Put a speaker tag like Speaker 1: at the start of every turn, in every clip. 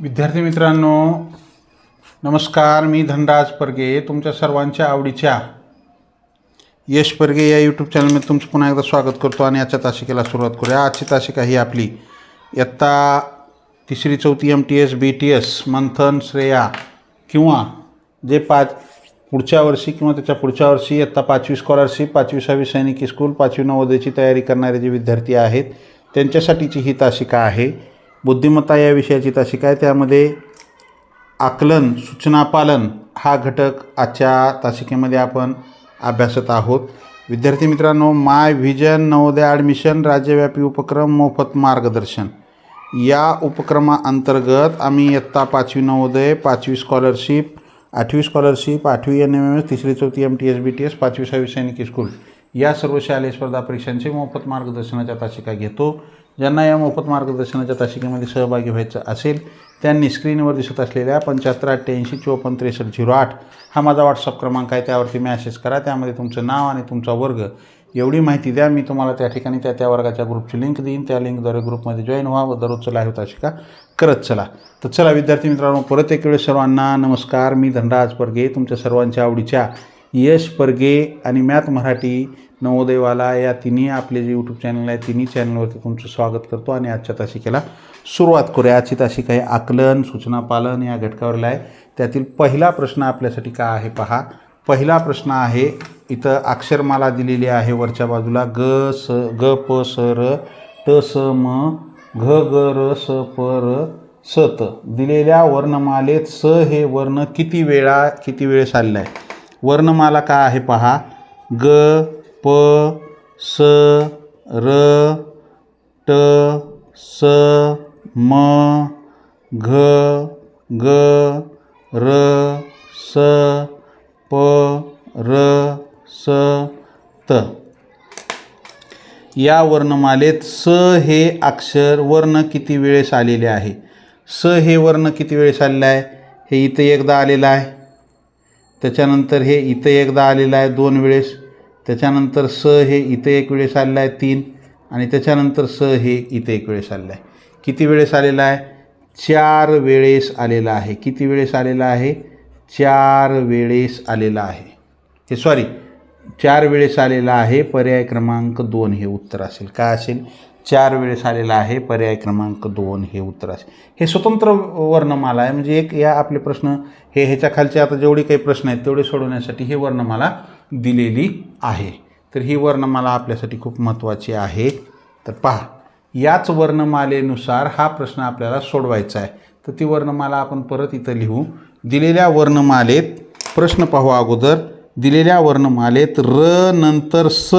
Speaker 1: विद्यार्थी मित्रांनो नमस्कार मी धनराज परगे तुमच्या सर्वांच्या आवडीच्या यश परगे या यूट्यूब चॅनलमध्ये तुमचं पुन्हा एकदा स्वागत करतो आणि आजच्या तासिकेला सुरुवात करूया. आजची तासिका ही आपली इयत्ता तिसरी चौथी M T S B T S Manthan Shreya किंवा जे पाच पुढच्या वर्षी किंवा त्याच्या पुढच्या वर्षी इयत्ता पाचवी स्कॉलरशिप पाचवी सहावी सैनिकी स्कूल पाचवी नवोदयची तयारी करणारे जे विद्यार्थी आहेत त्यांच्यासाठीची ही तासिका आहे. बुद्धिमत्ता या विषयाची तासिका आहे त्यामध्ये आकलन सूचनापालन हा घटक आजच्या तासिकेमध्ये आपण अभ्यासत आहोत. विद्यार्थी मित्रांनो माय व्हिजन नवोदय ॲडमिशन राज्यव्यापी उपक्रम मोफत मार्गदर्शन. या उपक्रमाअंतर्गत आम्ही इयत्ता पाचवी नवोदय पाचवी स्कॉलरशिप आठवी स्कॉलरशिप आठवी एन एम एम एस तिसरी चौथी M T S B T S पाचवी सहावी सैनिकी स्कूल या सर्व शालेय स्पर्धा परीक्षांचे मोफत मार्गदर्शनाच्या तासिका घेतो. ज्यांना या मोफत मार्गदर्शनाच्या तासिकेमध्ये सहभागी व्हायचं असेल त्यांनी स्क्रीनवर दिसत असलेल्या पंच्याहत्तर अठ्ठ्याऐंशी चोपन्न त्रेसष्ट झिरो आठ हा माझा व्हॉट्सअप क्रमांक आहे त्यावरती मॅसेज करा. त्यामध्ये तुमचं नाव आणि तुमचा वर्ग. एवढी माहिती द्या मी तुम्हाला त्या ठिकाणी त्या त्या वर्गाच्या ग्रुपची लिंक देईन. त्या लिंकद्वारे ग्रुपमध्ये जॉईन व्हा व दररोजचं लाईव्ह हो तासिका. करत चला. तर चला विद्यार्थी मित्रांनो परत एक वेळेस सर्वांना नमस्कार. मी धनराज परगे तुमच्या सर्वांच्या आवडीच्या यश परगे आणि मॅथ मराठी नवोदयवाला या तिन्ही आपले जे यूट्यूब चॅनल आहे तिन्ही चॅनलवरती तुमचं स्वागत करतो आणि आजच्या तासिकेला सुरुवात करूया. आजची तासिका आहे आकलन सूचना पालन या घटकावरला आहे. त्यातील पहिला प्रश्न आपल्यासाठी काय आहे पहा. पहिला प्रश्न आहे इथं अक्षरमाला दिलेली आहे वरच्या बाजूला ग स ग प स र ट स म घ ग र स प र स त. दिलेल्या वर्णमालेत स हे वर्ण किती वेळा किती वेळेस आलेलं आहे वर्णमाला काय आहे पहा? ग प स र ट स म घ ग र स प र स त. या वर्णमालेत स हे अक्षर वर्ण किती वेळेस आलेले आहे? स हे वर्ण किती वेळेस आलेलं आहे? हे इथं एकदा आलेलं आहे. त्याच्यानंतर हे इथं एकदा आलेलं आहे दोन वेळेस. त्याच्यानंतर स हे इथं एक वेळेस आलेलं आहे तीन. आणि त्याच्यानंतर स हे इथं एक वेळेस आलेलं आहे. किती वेळेस आलेलं आहे? चार वेळेस आलेला आहे. किती वेळेस आलेला आहे? चार वेळेस आलेला आहे. हे सॉरी चार वेळेस आलेला आहे. पर्याय क्रमांक दोन हे उत्तर असेल. काय असेल? चार वेळेस आलेला आहे पर्याय क्रमांक दोन हे उत्तर असेल. हे स्वतंत्र वर्णमाला आहे. म्हणजे एक या आपले प्रश्न हे ह्याच्या खालचे आता जेवढे काही प्रश्न आहेत तेवढे सोडवण्यासाठी हे वर्णमाला दिलेली आहे. तर ही वर्णमाला आपल्यासाठी खूप महत्त्वाची आहे. तर पहा याच वर्णमालेनुसार हा प्रश्न आपल्याला सोडवायचा आहे. तर ती वर्णमाला आपण परत इथं लिहू. दिलेल्या वर्णमालेत प्रश्न पाहू अगोदर दिलेल्या वर्णमालेत र नंतर स.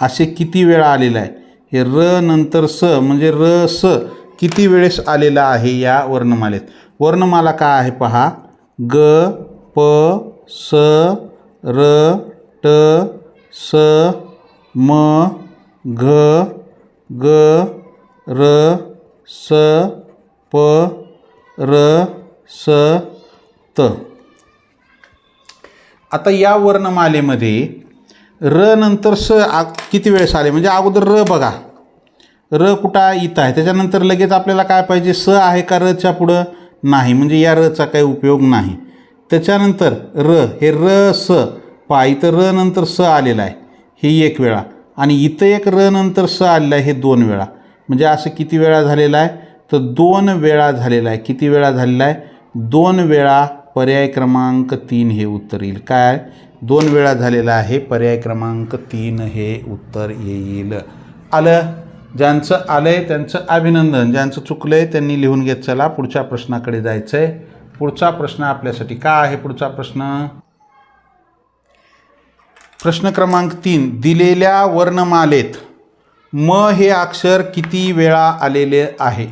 Speaker 1: असे किती वेळा आलेलं आहे? हे र नंतर स म्हणजे र स किती वेळेस आलेलं आहे या वर्णमालेत? वर्णमाला काय आहे पहा? ग प स र ट स म घ ग र स प र स त. आता या वर्णमालेमध्ये र नंतर स आ किती वेळेस आले? म्हणजे अगोदर र बघा. र कुठं इथं आहे? त्याच्यानंतर लगेच आपल्याला काय पाहिजे? स आहे का रच्या पुढं? नाही. म्हणजे या रचा काही उपयोग नाही. त्याच्यानंतर र हे र स. पहा इथं र नंतर स आलेलं आहे. हे एक वेळा. आणि इथं एक र नंतर स आलेलं आहे हे दोन वेळा. म्हणजे असं किती वेळा झालेलं आहे? तर दोन वेळा झालेला आहे. किती वेळा झालेला आहे? दोन वेळा पर्याय क्रमांक तीन हे उत्तर येईल काय? दोन वेळा झालेला आहे. पर्याय क्रमांक तीन हे उत्तर येईल. आलं? ज्यांचं आलं आहे त्यांचं अभिनंदन. ज्यांचं चुकलं आहे त्यांनी लिहून घेत चला. पुढच्या प्रश्नाकडे जायचं आहे पुढचा प्रश्न आपल्यासाठी काय आहे पुढचा प्रश्न? प्रश्न क्रमांक तीन. दिलेल्या वर्णमालेत म हे अक्षर किती वेळा आलेले आहे?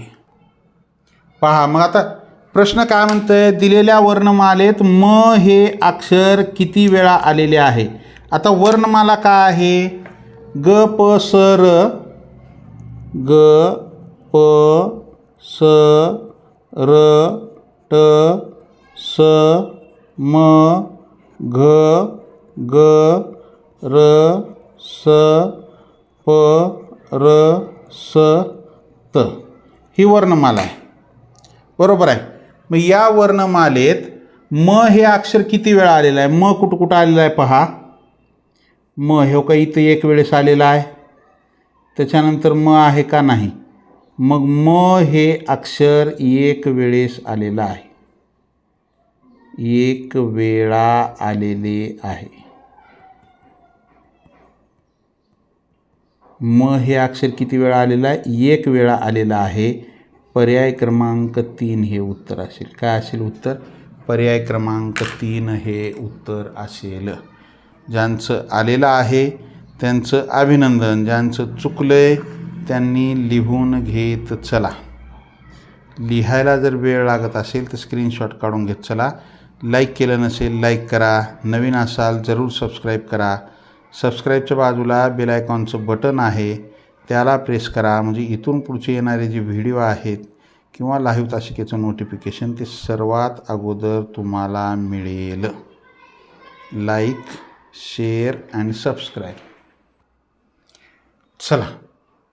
Speaker 1: पहा मग आता प्रश्न काय म्हणतंय? दिलेल्या वर्णमालेत म हे अक्षर किती वेळा आलेले आहे? आता वर्णमाला काय आहे? ग प स र. ग प स र ट स म घ ग र स प र स त. ही वर्णमाला आहे. बरोबर आहे. मग या वर्णमालेत म हे अक्षर किती वेळा आलेलं आहे? म कुठं कुठं आलेलं आहे पहा. म हे हो का इथं एक वेळेस आलेलं आहे. त्याच्यानंतर म आहे का नाही? मग म हे अक्षर एक वेळेस आलेलं आहे. एक वेळा आलेले आहे. म हे अक्षर किती वेळा आलेलं आहे? एक वेळा आलेलं आहे. पर्याय क्रमांक तीन हे उत्तर असेल. काय असेल उत्तर? पर्याय क्रमांक तीन हे उत्तर असेल. ज्यांचं आलेलं आहे त्यांचं अभिनंदन. ज्यांचं चुकलं आहे त्यांनी लिहून घेत चला. लिहायला जर वेळ लागत असेल तर स्क्रीनशॉट काढून घेत चला. लाईक केलं नसेल लाईक करा. नवीन असाल जरूर सबस्क्राईब करा. सबस्क्राईबच्या बाजूला बेल आयकॉनचं बटन आहे. त्याला प्रेस करा. म्हणजे इथून पुढचे येणारे जे व्हिडिओ आहेत किंवा लाईव्ह तासिकेचं नोटिफिकेशन ते सर्वात अगोदर तुम्हाला मिळेल. लाईक शेअर अँड सबस्क्राईब चला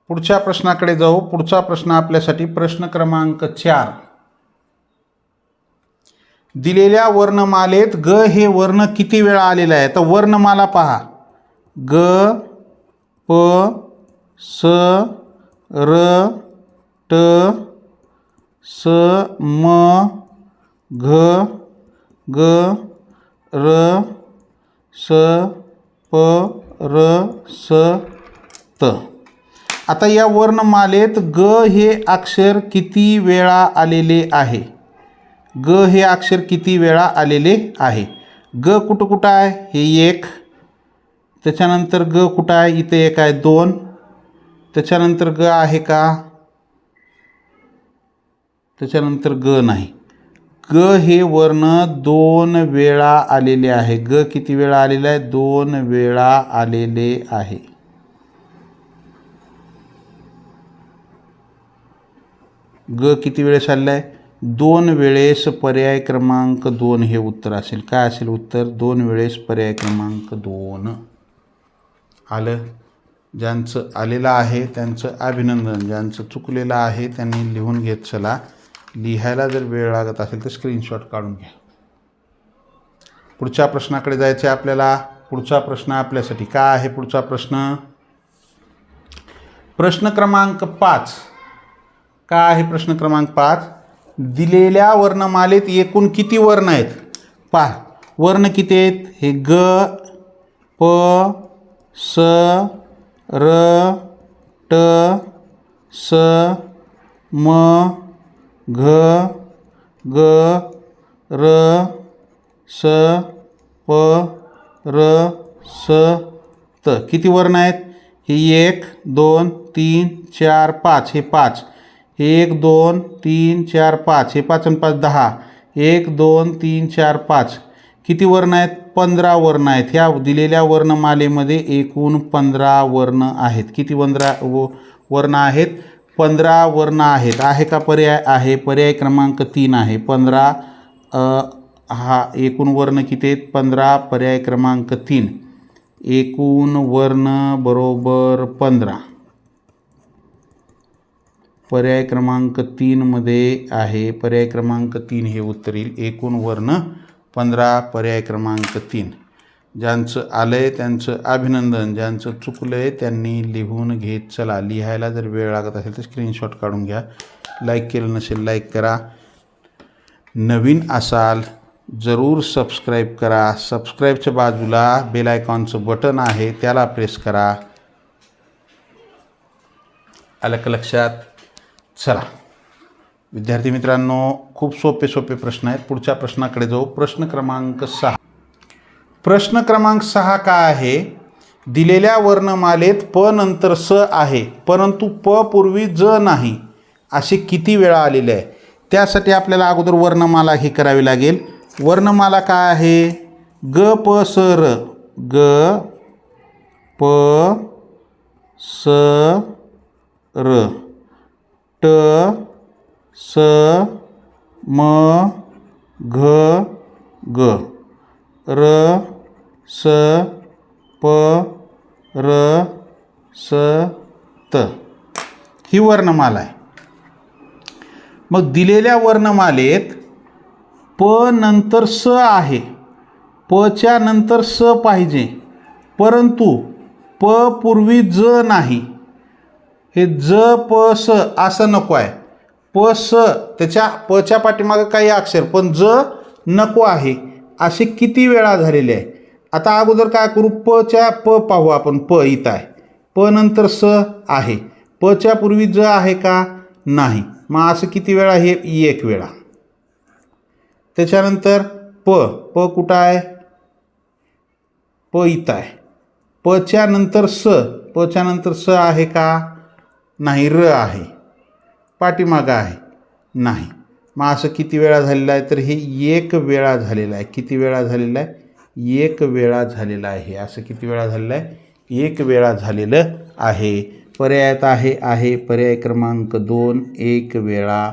Speaker 1: पुढच्या प्रश्नाकडे जाऊ. पुढचा प्रश्न आपल्यासाठी प्रश्न क्रमांक चार. दिलेल्या वर्णमालेत ग हे वर्ण किती वेळा आलेलं आहे? तर वर्णमाला पहा. ग प स र ट स म घ ग र स प र स त. आता या वर्णमालेत ग हे अक्षर किती वेळा आलेले आहे? ग हे अक्षर किती वेळा आलेले आहे? ग कुठं कुठं आहे? हे एक. त्याच्यानंतर ग कुठं आहे? इथे एक आहे दोन. त्याच्यानंतर ग आहे का? त्याच्यानंतर ग नाही. ग हे वर्ण दोन वेळा आलेले आहे. ग किती वेळा आलेलं आहे? दोन वेळा आलेले आहे. ग किती वेळेस आलेलं आहे? दोन वेळेस पर्याय क्रमांक दोन हे उत्तर असेल. काय असेल उत्तर? दोन वेळेस पर्याय क्रमांक दोन. आलं? ज्यांचं आलेलं आहे त्यांचं अभिनंदन ज्यांचं चुकलेलं आहे त्यांनी लिहून घेत चला. लिहायला जर वेळ लागत असेल तर स्क्रीनशॉट काढून घ्या. पुढच्या प्रश्नाकडे जायचं आहे आपल्याला. पुढचा प्रश्न आपल्यासाठी काय आहे पुढचा प्रश्न? प्रश्न क्रमांक पाच. काय आहे प्रश्न क्रमांक पाच? दिलेल्या वर्णमालेत एकूण किती वर्ण आहेत? पा वर्ण किती आहेत? हे ग प स र ट स म घ ग र स प र स त. किती वर्ण आहेत? हे एक दोन तीन चार पाच. हे पाच. एक दोन तीन चार पाच. हे पाच आणि पाच दहा. एक दोन तीन चार पाच. किती वर्ण आहेत? पंधरा वर्ण आहेत. ह्या दिलेल्या वर्णमालेमध्ये एकूण पंधरा वर्ण आहेत. किती वंधरा व वर्ण आहेत? पंधरा वर्ण आहेत. आहे का पर्याय? आहे. पर्याय क्रमांक तीन आहे. पंधरा हा एकूण वर्ण किती आहेत? पंधरा पर्याय क्रमांक तीन. एकूण वर्ण बरोबर पंधरा. पर्याय क्रमांक तीनमध्ये आहे. पर्याय क्रमांक तीन हे उत्तर येईल एकूण वर्ण पंधरा पर्याय क्रमांक तीन. ज्यांचं आलं आहे त्यांचं अभिनंदन ज्यांचं चुकलं आहे त्यांनी लिहून घेत चला. लिहायला जर वेळ लागत असेल तर स्क्रीनशॉट काढून घ्या. लाईक केलं नसेल लाईक करा. नवीन असाल जरूर सबस्क्राईब करा. सबस्क्राईबच्या बाजूला बेल आयकॉनचं बटन आहे त्याला प्रेस करा. आलं का लक्षात? चला. विद्यार्थी मित्रांनो खूप सोपे सोपे प्रश्न आहेत. पुढच्या प्रश्नाकडे जाऊ. प्रश्न क्रमांक सहा. प्रश्न क्रमांक सहा काय आहे? दिलेल्या वर्णमालेत प नंतर स आहे परंतु प पूर्वी ज नाही असे किती वेळा आलेले आहे? त्यासाठी आपल्याला अगोदर वर्णमाला ही करावी लागेल. वर्णमाला काय आहे? ग प स र. ग प स र. ट स म घ ग. र स प र स त. ही वर्णमाला आहे. मग दिलेल्या वर्णमालेत प नंतर स आहे. पच्या नंतर स पाहिजे. परंतु प पूर्वी ज नाही. हे ज प स असं नको आहे. प स त्याच्या पच्या पाठीमागं काही अक्षर पण ज नको आहे. असे किती वेळा झालेले आहे. आता अगोदर काय करू? पच्या प पाहू आपण. प इथं आहे. प नंतर स आहे. पच्या पूर्वी ज आहे का? नाही. मग असं किती वेळा? हे एक वेळा. त्याच्यानंतर प. प कुठं आहे? प इथं आहे. पच्या नंतर स. पच्या नंतर स आहे का? नाही. र आहे. पाठीमागं आहे. नाही. मग असं किती वेळा झालेलं आहे? तर हे एक वेळा झालेलं आहे. किती वेळा झालेलं आहे? एक वेळा झालेलं आहे. असं किती वेळा झालेलं आहे? एक वेळा झालेलं आहे. पर्यायात आहे आहे. पर्याय क्रमांक दोन एक वेळा.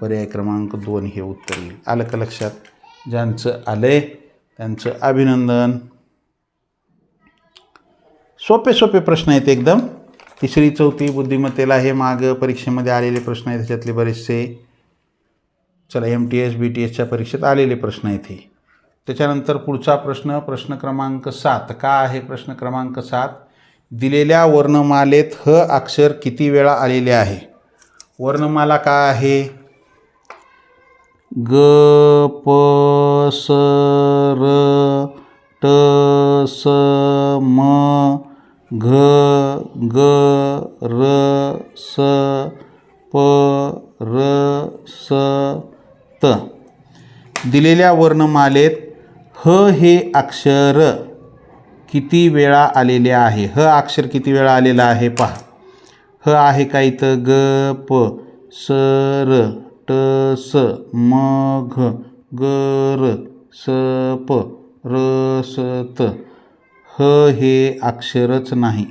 Speaker 1: पर्याय क्रमांक दोन हे उत्तर येईल. आलं का लक्षात? ज्यांचं आलं आहे त्यांचं अभिनंदन. सोपे सोपे प्रश्न आहेत एकदम. तिसरी चौथी बुद्धिमत्तेला हे माग परीक्षेमध्ये आलेले प्रश्न आहेत त्याच्यातले बरेचसे. चला M T S B T एसच्या परीक्षेत आलेले प्रश्न आहेत हे. त्याच्यानंतर पुढचा प्रश्न प्रश्न क्रमांक सात. का आहे प्रश्न क्रमांक सात? दिलेल्या वर्णमालेत ह अक्षर किती वेळा आलेले आहे? वर्णमाला काय आहे? ग प स र ट स म घ ग र स प र स त. दिलेल्या वर्णमालेत ह हे अक्षर किती वेळा आलेले आहे? ह अक्षर किती वेळा आलेलं आहे? पहा. ह आहे का इथं? ग प स र ट स म घ ग र स प र स त. ह हे अक्षरच नाही.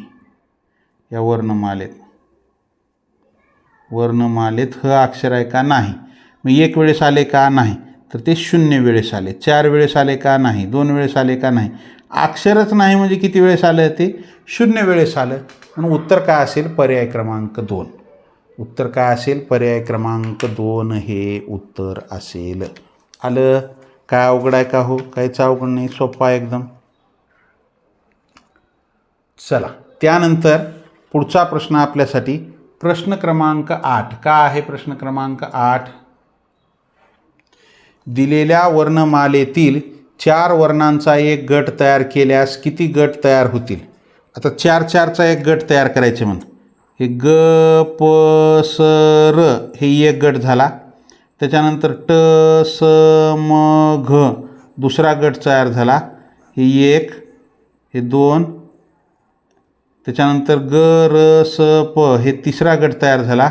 Speaker 1: या वर्णमालेत. वर्णमालेत ह अक्षर आहे का नाही? मग एक वेळेस आले का नाही? तर ते शून्य वेळेस आले. चार वेळेस आले का नाही? दोन वेळेस आले का नाही? अक्षरच नाही म्हणजे किती वेळेस आलं ते? शून्य वेळेस आलं. म्हणून उत्तर काय असेल? पर्याय क्रमांक दोन. उत्तर काय असेल? पर्याय क्रमांक दोन हे उत्तर असेल. आलं? काय अवघड आहे का हो? काहीच अवघड नाही. सोपा एकदम. चला. त्यानंतर पुढचा प्रश्न आपल्यासाठी प्रश्न क्रमांक आठ. का आहे प्रश्न क्रमांक आठ? दिलेल्या वर्णमालेतील चार वर्णांचा एक गट तयार केल्यास किती गट तयार होतील? आता चार चारचा एक गट तयार करायचे म्हण हे ग प स र हे एक गट झाला. त्याच्यानंतर ट स म घ दुसरा गट तयार झाला. हे एक हे दोन त्याच्यानंतर ग र स प हे तिसरा गट तयार झाला.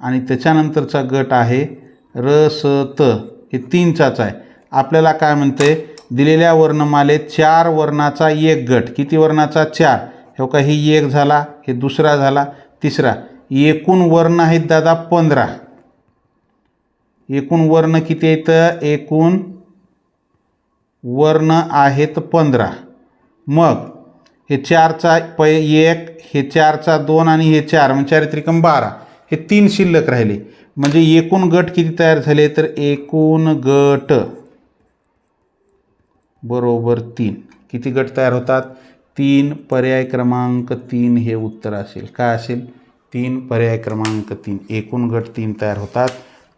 Speaker 1: आणि त्याच्यानंतरचा गट आहे र स त. हे तीनचाच आहे. आपल्याला काय म्हणते दिलेल्या वर्णमालेत चार वर्णाचा एक गट. किती वर्णाचा? चार. हो का ही एक झाला हे दुसरा झाला तिसरा. एकूण वर्ण आहेत दादा पंधरा. एकूण वर्ण किती आहेत? एकूण वर्ण आहेत पंधरा. मग हे चारचा प एक हे चारचा दोन आणि हे चार म्हणजे चार त्रिकम बारा. हे तीन शिल्लक राहिले. म्हणजे एकूण गट किती तयार झाले? तर एकूण गट बरोबर तीन. किती गट तयार होतात? तीन पर्याय क्रमांक तीन हे उत्तर असेल. काय असेल? तीन पर्याय क्रमांक तीन. एकूण गट तीन तयार होतात.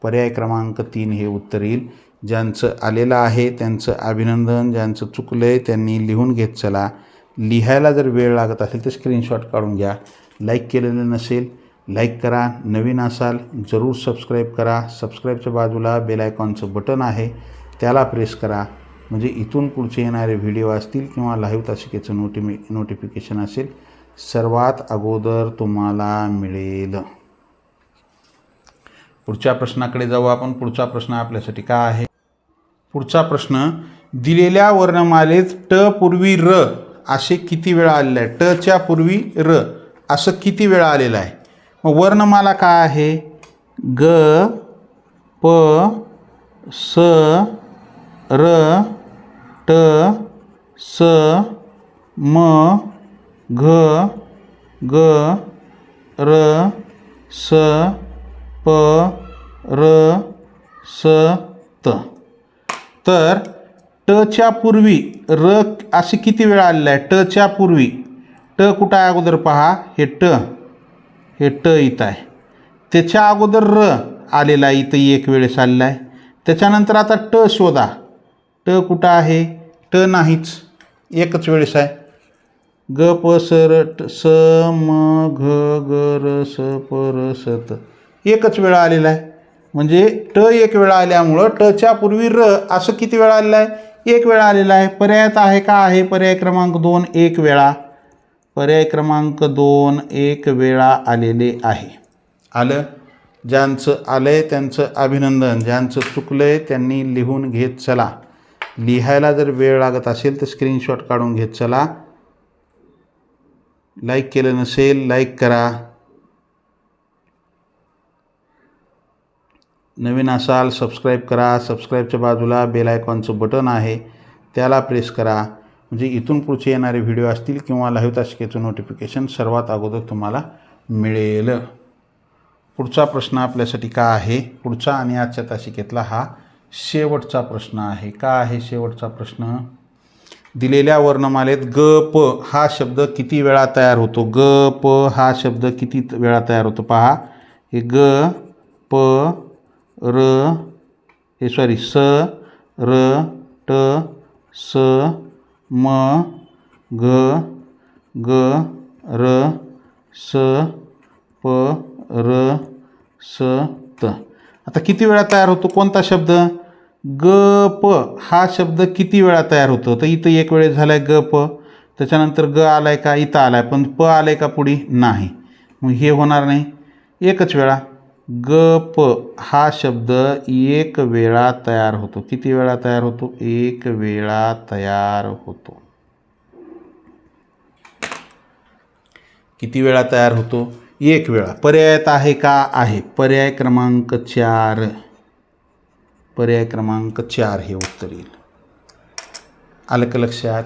Speaker 1: पर्याय क्रमांक तीन हे उत्तर येईल. ज्यांचं आलेलं आहे त्यांचं अभिनंदन ज्यांचं चुकलं आहे त्यांनी लिहून घेत चला. लिहायला जर वेळ लागत असेल तर स्क्रीनशॉट काढून घ्या. लाईक केलेलं नसेल लाईक करा. नवीन असाल जरूर सबस्क्राईब करा. सबस्क्राईबच्या बाजूला बेल आयकॉनचं बटन आहे. त्याला प्रेस करा. म्हणजे इथून पुढचे येणारे व्हिडिओ असतील किंवा लाईव्ह तासिकेचं नोटिमि नोटिफिकेशन असेल सर्वात अगोदर तुम्हाला मिळेल. पुढच्या प्रश्नाकडे जाऊ आपण. पुढचा प्रश्न आपल्यासाठी काय आहे? पुढचा प्रश्न दिलेल्या वर्णमालेत ट पूर्वी र. असे किती वेळा आलेलं आहे? टच्या पूर्वी र. असं किती वेळा आलेलं आहे? मग वर्णमाला काय आहे? ग प स र ट स म घ ग र स प र स त. तर टच्या पूर्वी र असे किती वेळा आलेलं आहे टच्या पूर्वी. ट कुठं आहे अगोदर? पहा हे ट हे ट इथं आहे. त्याच्या अगोदर र आलेला आहे इथं एक वेळेस आलेला आहे. त्याच्यानंतर आता ट शोधा. ट कुठं आहे? ट नाहीच. एकच वेळेस आहे. ग प सर ट स म घ ग र स प र स त. एकच वेळा आलेला आहे. म्हणजे ट एक वेळा आल्यामुळं टच्या पूर्वी र असं किती वेळा आलेलं आहे? एक वेळा आलेला आहे. पर्यायात आहे का आहे? पर्याय क्रमांक दोन एक वेळा. पर्याय क्रमांक दोन एक वेळा आलेले आहे. आलं? ज्यांचं आलं आहे त्यांचं अभिनंदन. ज्यांचं चुकलं आहे त्यांनी लिहून घेत चला. लिहायला जर वेळ लागत असेल तर स्क्रीनशॉट काढून घेत चला. लाईक केलं नसेल लाईक करा. नवीन असाल सबस्क्राईब करा. सबस्क्राईबच्या बाजूला बेल आयकॉनचं बटन आहे. त्याला प्रेस करा. म्हणजे इथून पुढचे येणारे व्हिडिओ असतील किंवा लाईव्ह तासिकेचं नोटिफिकेशन सर्वात अगोदर तुम्हाला मिळेल. पुढचा प्रश्न आपल्यासाठी का आहे? पुढचा आणि आजच्या तासिकेतला हा शेवटचा प्रश्न आहे. का आहे शेवटचा प्रश्न? दिलेल्या वर्णमालेत ग प हा शब्द किती वेळा तयार होतो? ग प हा शब्द किती वेळा तयार होतो? पहा. हे ग प र हे सॉरी स र ट स म ग ग र स प र स त. आता किती वेळा तयार होतो? कोणता शब्द? ग प. हा शब्द किती वेळा तयार होतो? तर इथं एक वेळेस झाला आहे ग प. त्याच्यानंतर ग आलाय का? इथं आलाय. पण प आलाय का पुढे? नाही. मग हे होणार नाही. एकच वेळा. ग प हा शब्द एक वेळा तयार होतो. किती वेळा तयार होतो? एक वेळा तयार होतो. किती वेळा तयार होतो? एक वेळा. पर्यायात आहे का? आहे. पर्याय क्रमांक चार. पर्याय क्रमांक चार हे उत्तर येईल. आलं का लक्षात?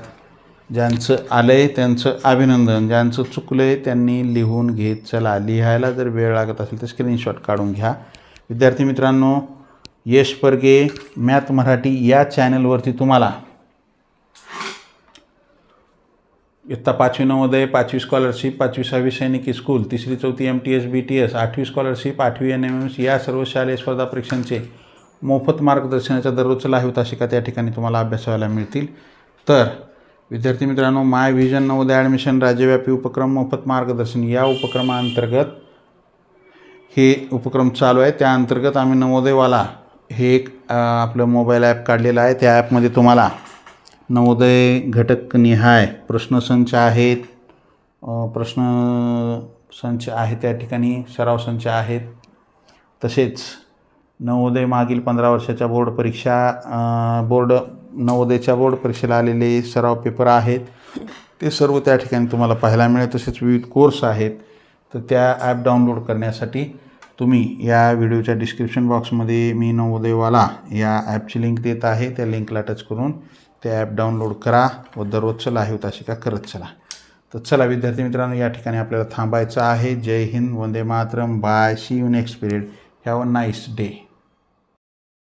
Speaker 1: ज्यांचं आलं आहे त्यांचं अभिनंदन ज्यांचं चुकलं आहे त्यांनी लिहून घेत चला. लिहायला जर वेळ लागत असेल तर स्क्रीनशॉट काढून घ्या. विद्यार्थी मित्रांनो यश परगे मॅथ मराठी या चॅनलवरती तुम्हाला इत्ता पाचवी नवोदय पाचवी स्कॉलरशिप पाचवी सहावी सैनिकी स्कूल तिसरी चौथी M T S B T S आठवी स्कॉलरशिप आठवी एन एम एम एस या सर्व शालेय स्पर्धा परीक्षांचे मोफत मार्गदर्शनाच्या दररोजचं लाईव्ह तासिका त्या ठिकाणी तुम्हाला अभ्यासायला मिळतील? तर विद्यार्थी मित्रांनो माय व्हिजन नवोदय ॲडमिशन राज्यव्यापी उपक्रम मोफत मार्गदर्शन या उपक्रमाअंतर्गत हे उपक्रम चालू आहे. त्या अंतर्गत आम्ही नवोदयवाला हे एक आपलं मोबाईल ॲप काढलेलं आहे. त्या ॲपमध्ये तुम्हाला नवोदय घटक निहाय प्रश्नसंच आहेत प्रश्न संच आहे त्या ठिकाणी सराव संच आहेत. तसेच नवोदय मागील पंधरा वर्षाच्या बोर्ड परीक्षा बोर्ड नवोदयच्या बोर्ड परीक्षेला आलेले सराव पेपर आहेत. ते सर्व त्या ठिकाणी तुम्हाला पाहायला मिळेल. तसेच विविध कोर्स आहेत. तर त्या ॲप डाउनलोड करण्यासाठी तुम्ही या व्हिडिओच्या डिस्क्रिप्शन बॉक्समध्ये मी नवोदयवाला या ॲपची लिंक देत आहे. त्या लिंकला टच करून ते ॲप डाउनलोड करा व दररोजचं लाईव्ह का करत चला. तर चला विद्यार्थी मित्रांनो या ठिकाणी आपल्याला थांबायचं आहे. जय Hind Vande Mataram. Bye see you next period have a nice day